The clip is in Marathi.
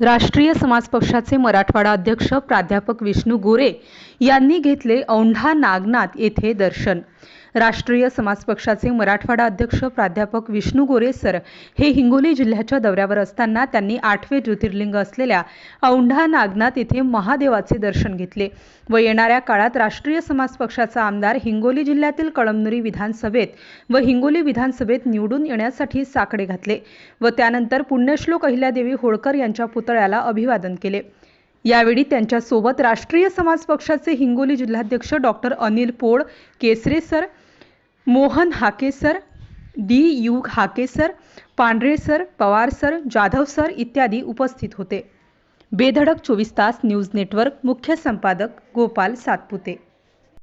राष्ट्रीय समाज पक्षाचे मराठवाडा अध्यक्ष प्राध्यापक विष्णू गोरे यांनी घेतले औंढा नागनाथ येथे दर्शन. राष्ट्रीय समाज पक्षाचे मराठवाडा अध्यक्ष प्राध्यापक विष्णू गोरे सर हे हिंगोली जिल्ह्याच्या दौऱ्यावर असताना त्यांनी आठवे ज्योतिर्लिंग असलेल्या औंढा नागनाथ येथे महादेवाचे दर्शन घेतले. व येणाऱ्या काळात राष्ट्रीय समाज पक्षाचा आमदार हिंगोली जिल्ह्यातील कळमनुरी विधानसभेत व हिंगोली विधानसभेत निवडून येण्यासाठी साकडे घातले व त्यानंतर पुण्यश्लोक अहिल्यादेवी होळकर यांच्या पुतळ्याला अभिवादन केले. यावेळी त्यांच्यासोबत राष्ट्रीय समाज पक्षाचे हिंगोली जिल्हाध्यक्ष doctor Anil Pol Kesare sir Mohan Hake sir D. U Hake sir Pandhare sir Pawar sir Jadhav sir इत्यादी उपस्थित होते. बेधडक चोवीस तास न्यूज नेटवर्क मुख्य संपादक गोपाल सातपुते.